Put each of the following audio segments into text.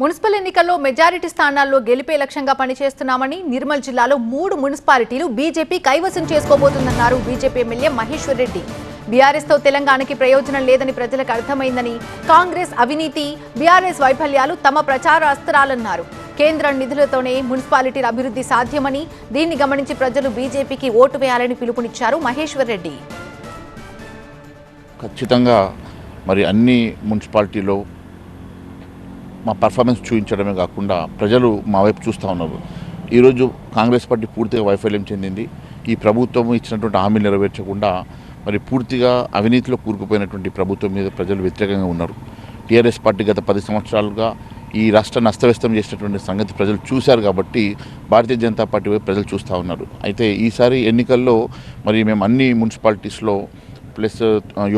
Municipal ఎన్నికల్లో majority స్థానాల్లో గెలిపే లక్ష్యంగా పనిచేస్తున్నామని నిర్మల్ జిల్లాలో మూడు మున్సిపాలిటీలు బీజేపీ కైవసం చేసుకోబోతుందన్నారు బీజేపీ ఎమ్మెల్యే మహేశ్వర్ రెడ్డి. బీఆర్ఎస్తో తెలంగాణకి ప్రయోజనం లేదని ప్రజలకు అర్థమైందని కాంగ్రెస్ అవినీతి బీఆర్ఎస్ వైఫల్యాలు తమ ప్రచార అస్త్రాలన్నారు. కేంద్రం నిధులతోనే మున్సిపాలిటీల అభివృద్ధి సాధ్యమని దీన్ని గమనించి ప్రజలు బీజేపీకి ఓటు వేయాలని పిలుపునిచ్చారు మహేశ్వర్ రెడ్డి. ఖచ్చితంగా మరి అన్ని మున్సిపాలిటీలో మా పర్ఫార్మెన్స్ చూపించడమే కాకుండా ప్రజలు మా వైపు చూస్తూ ఉన్నారు. ఈరోజు కాంగ్రెస్ పార్టీ పూర్తిగా వైఫల్యం చెందింది. ఈ ప్రభుత్వం ఇచ్చినటువంటి హామీలు నెరవేర్చకుండా మరి పూర్తిగా అవినీతిలో కూరుకుపోయినటువంటి ప్రభుత్వం మీద ప్రజలు వ్యతిరేకంగా ఉన్నారు. టీఆర్ఎస్ పార్టీ గత పది సంవత్సరాలుగా ఈ రాష్ట్రాన్ని అస్తవ్యస్తం చేసినటువంటి సంగతి ప్రజలు చూశారు కాబట్టి భారతీయ జనతా పార్టీ వైపు ప్రజలు చూస్తూ ఉన్నారు. అయితే ఈసారి ఎన్నికల్లో మరి మేము అన్ని మున్సిపాలిటీస్లో ప్లస్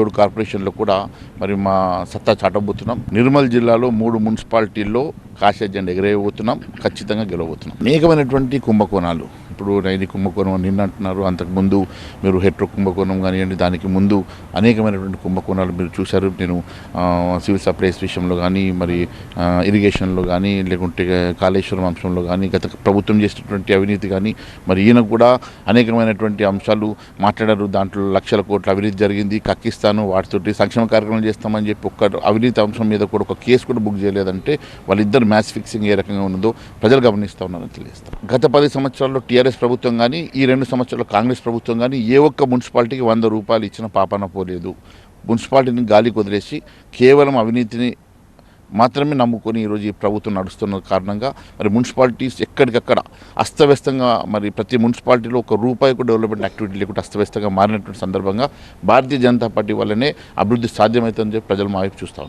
ఏడు కార్పొరేషన్లో కూడా మరి మా సత్తా చాటబోతున్నాం. నిర్మల్ జిల్లాలో మూడు మున్సిపాలిటీల్లో కాశీ జెండా ఎగరేయబోతున్నాం ఖచ్చితంగా గెలవబోతున్నాం. అనేకమైనటువంటి కుంభకోణాలు. ఇప్పుడు నైని కుంభకోణం అని నిన్న అంటున్నారు. అంతకుముందు మీరు హెట్రో కుంభకోణం కానివ్వండి దానికి ముందు అనేకమైనటువంటి కుంభకోణాలు మీరు చూశారు. నేను సివిల్ సప్లైస్ విషయంలో కానీ మరి ఇరిగేషన్లో కానీ లేకుంటే కాళేశ్వరం అంశంలో కానీ గత ప్రభుత్వం చేసినటువంటి అవినీతి కానీ మరి ఈయన కూడా అనేకమైనటువంటి అంశాలు మాట్లాడారు. దాంట్లో లక్షల కోట్ల అవినీతి జరిగింది. కక్కిస్తాను వాటితోటి సంక్షేమ కార్యక్రమాలు చేస్తామని చెప్పి ఒక్క అవినీతి అంశం మీద కూడా ఒక కేసు కూడా బుక్ చేయలేదంటే వాళ్ళిద్దరు మ్యాచ్ ఫిక్సింగ్ ఏ రకంగా ఉన్నదో ప్రజలు గమనిస్తూ ఉన్నారని తెలియజేస్తారు గత పది సంవత్సరాల్లో టీఆర్ఎస్ ప్రభుత్వం కానీ ఈ రెండు సంవత్సరాల్లో కాంగ్రెస్ ప్రభుత్వం కానీ ఏ ఒక్క మున్సిపాలిటీకి వంద రూపాయలు ఇచ్చిన పాపాన పోలేదు. మున్సిపాలిటీని గాలికి వదిలేసి కేవలం అవినీతిని మాత్రమే నమ్ముకొని ఈరోజు ఈ ప్రభుత్వం నడుస్తున్న కారణంగా మరి మున్సిపాలిటీస్ ఎక్కడికక్కడ అస్తవ్యస్తంగా మరి ప్రతి మున్సిపాలిటీలో ఒక రూపాయికు డెవలప్మెంట్ యాక్టివిటీ లేకుండా అస్తవ్యస్తంగా మారినటువంటి సందర్భంగా భారతీయ జనతా పార్టీ వల్లనే అభివృద్ధి సాధ్యమవుతుందని చెప్పి ప్రజలు మా వైపు చూస్తాం